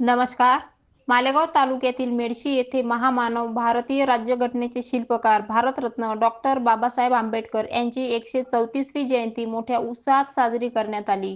नमस्कार. मालेगाव तालुक्यातील मेडशी येथे महामानव भारतीय राज्यघटनेचे शिल्पकार भारतरत्न डॉक्टर बाबासाहेब आंबेडकर यांची एकशे चौतीसवी जयंती मोठ्या उत्साहात साजरी करण्यात आली.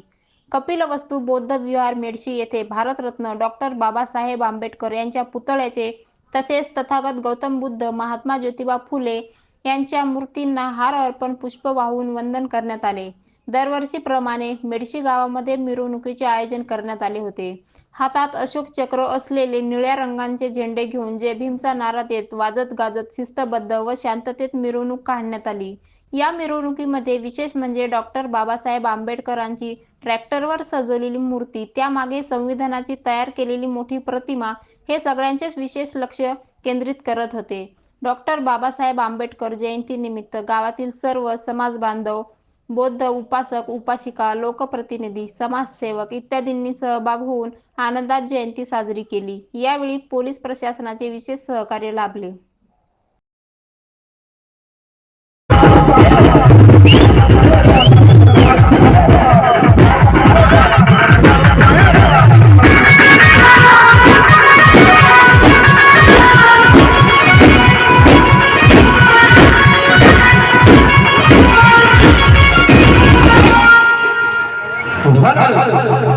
कपिलवस्तू बौद्ध विहार मेडशी येथे भारतरत्न डॉक्टर बाबासाहेब आंबेडकर यांच्या पुतळ्याचे तसेच तथागत गौतम बुद्ध महात्मा ज्योतिबा फुले यांच्या मूर्तींना हार अर्पण पुष्प वाहून वंदन करण्यात आले. दरवर्षीप्रमाणे मेडशी गावामध्ये मिरवणुकीचे आयोजन करण्यात आले होते. हातात अशोक चक्र असलेले निळ्या रंगाचे झेंडे घेऊन जय भीमचा नारा देत वाजत गाजत शिस्तबद्ध व शांततेत मिरवणूक काढण्यात आली. या मिरवणुकीमध्ये विशेष म्हणजे डॉक्टर बाबासाहेब आंबेडकरांची ट्रॅक्टरवर सजवलेली मूर्ती त्यामागे संविधानाची तयार केलेली मोठी प्रतिमा हे सगळ्यांचेच विशेष लक्ष केंद्रित करत होते. डॉक्टर बाबासाहेब आंबेडकर जयंतीनिमित्त गावातील सर्व समाज बांधव बौद्ध उपासक उपासिका लोकप्रतिनिधी समाजसेवक इत्यादींनी सहभाग होऊन आनंदात जयंती साजरी केली. यावेळी पोलीस प्रशासनाचे विशेष सहकार्य लाभले. ¡Al, al, al, al, al!